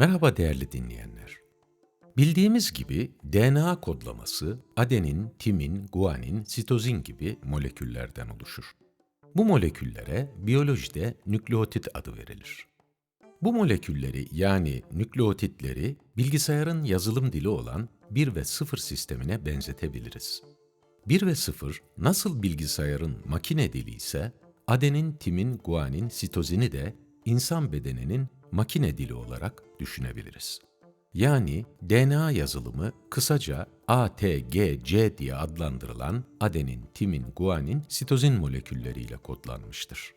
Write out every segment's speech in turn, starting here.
Merhaba değerli dinleyenler. Bildiğimiz gibi DNA kodlaması adenin, timin, guanin, sitozin gibi moleküllerden oluşur. Bu moleküllere biyolojide nükleotit adı verilir. Bu molekülleri yani nükleotitleri bilgisayarın yazılım dili olan 1 ve 0 sistemine benzetebiliriz. 1 ve 0 nasıl bilgisayarın makine dili ise adenin, timin, guanin, sitozini de insan bedeninin makine dili olarak düşünebiliriz. Yani DNA yazılımı kısaca ATGC diye adlandırılan adenin, timin, guanin, sitozin molekülleriyle kodlanmıştır.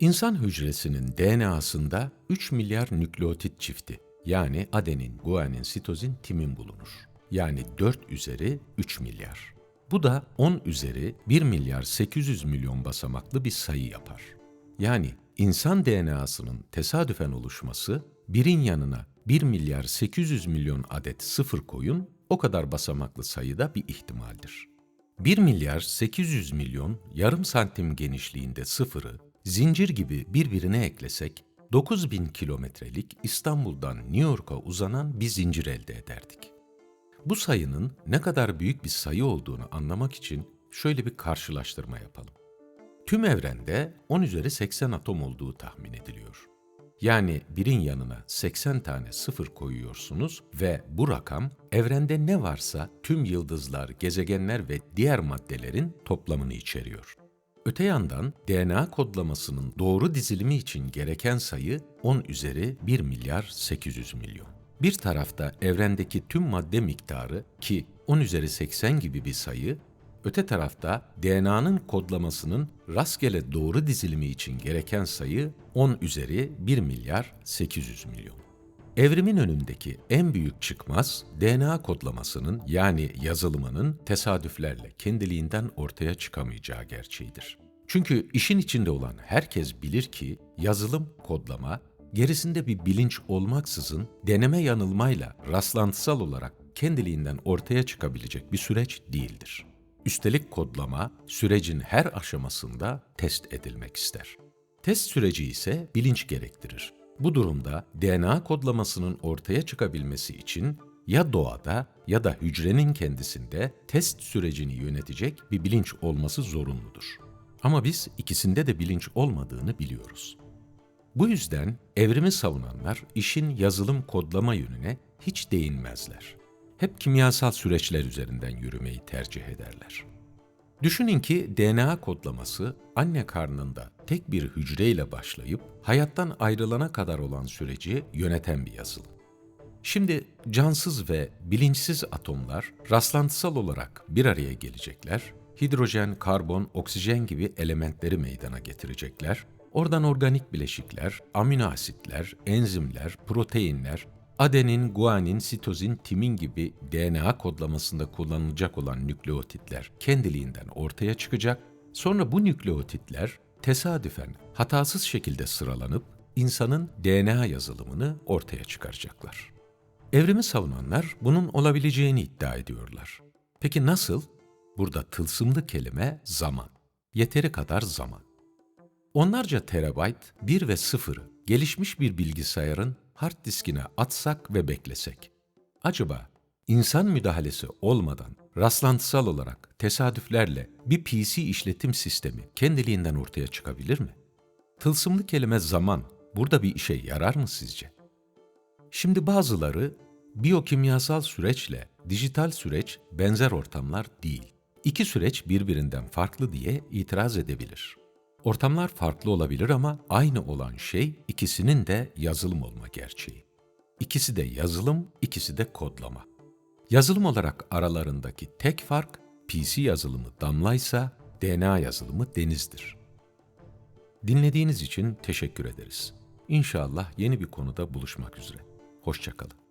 İnsan hücresinin DNA'sında 3 milyar nükleotit çifti yani adenin, guanin, sitozin, timin bulunur. Yani 4 üzeri 3 milyar. Bu da 10 üzeri 1 milyar 800 milyon basamaklı bir sayı yapar. Yani insan DNA'sının tesadüfen oluşması birin yanına 1 milyar 800 milyon adet sıfır koyun o kadar basamaklı sayıda bir ihtimaldir. 1 milyar 800 milyon yarım santim genişliğinde sıfırı zincir gibi birbirine eklesek 9000 kilometrelik İstanbul'dan New York'a uzanan bir zincir elde ederdik. Bu sayının ne kadar büyük bir sayı olduğunu anlamak için şöyle bir karşılaştırma yapalım. Tüm evrende 10 üzeri 80 atom olduğu tahmin ediliyor. Yani birin yanına 80 tane sıfır koyuyorsunuz ve bu rakam evrende ne varsa tüm yıldızlar, gezegenler ve diğer maddelerin toplamını içeriyor. Öte yandan DNA kodlamasının doğru dizilimi için gereken sayı 10 üzeri 1 milyar 800 milyon. Bir tarafta evrendeki tüm madde miktarı ki 10 üzeri 80 gibi bir sayı, öte tarafta DNA'nın kodlamasının rastgele doğru dizilimi için gereken sayı 10 üzeri 1 milyar 800 milyon. Evrimin önündeki en büyük çıkmaz DNA kodlamasının yani yazılımının tesadüflerle kendiliğinden ortaya çıkamayacağı gerçeğidir. Çünkü işin içinde olan herkes bilir ki yazılım kodlama gerisinde bir bilinç olmaksızın deneme yanılmayla rastlantısal olarak kendiliğinden ortaya çıkabilecek bir süreç değildir. Üstelik kodlama sürecin her aşamasında test edilmek ister. Test süreci ise bilinç gerektirir. Bu durumda DNA kodlamasının ortaya çıkabilmesi için ya doğada ya da hücrenin kendisinde test sürecini yönetecek bir bilinç olması zorunludur. Ama biz ikisinde de bilinç olmadığını biliyoruz. Bu yüzden evrimi savunanlar işin yazılım kodlama yönüne hiç değinmezler. Hep kimyasal süreçler üzerinden yürümeyi tercih ederler. Düşünün ki DNA kodlaması anne karnında tek bir hücreyle başlayıp hayattan ayrılana kadar olan süreci yöneten bir yazılım. Şimdi cansız ve bilinçsiz atomlar rastlantısal olarak bir araya gelecekler, hidrojen, karbon, oksijen gibi elementleri meydana getirecekler, oradan organik bileşikler, amino asitler, enzimler, proteinler, adenin, guanin, sitozin, timin gibi DNA kodlamasında kullanılacak olan nükleotitler kendiliğinden ortaya çıkacak, sonra bu nükleotitler tesadüfen hatasız şekilde sıralanıp insanın DNA yazılımını ortaya çıkaracaklar. Evrimi savunanlar bunun olabileceğini iddia ediyorlar. Peki nasıl? Burada tılsımlı kelime zaman. Yeteri kadar zaman. Onlarca terabayt 1 ve 0'ı gelişmiş bir bilgisayarın hard diskine atsak ve beklesek. Acaba insan müdahalesi olmadan rastlantısal olarak tesadüflerle bir PC işletim sistemi kendiliğinden ortaya çıkabilir mi? Tılsımlı kelime zaman burada bir işe yarar mı sizce? Şimdi bazıları biyokimyasal süreçle dijital süreç benzer ortamlar değil. İki süreç birbirinden farklı diye itiraz edebilir. Ortamlar farklı olabilir ama aynı olan şey ikisinin de yazılım olma gerçeği. İkisi de yazılım, ikisi de kodlama. Yazılım olarak aralarındaki tek fark PC yazılımı damlaysa DNA yazılımı denizdir. Dinlediğiniz için teşekkür ederiz. İnşallah yeni bir konuda buluşmak üzere. Hoşçakalın.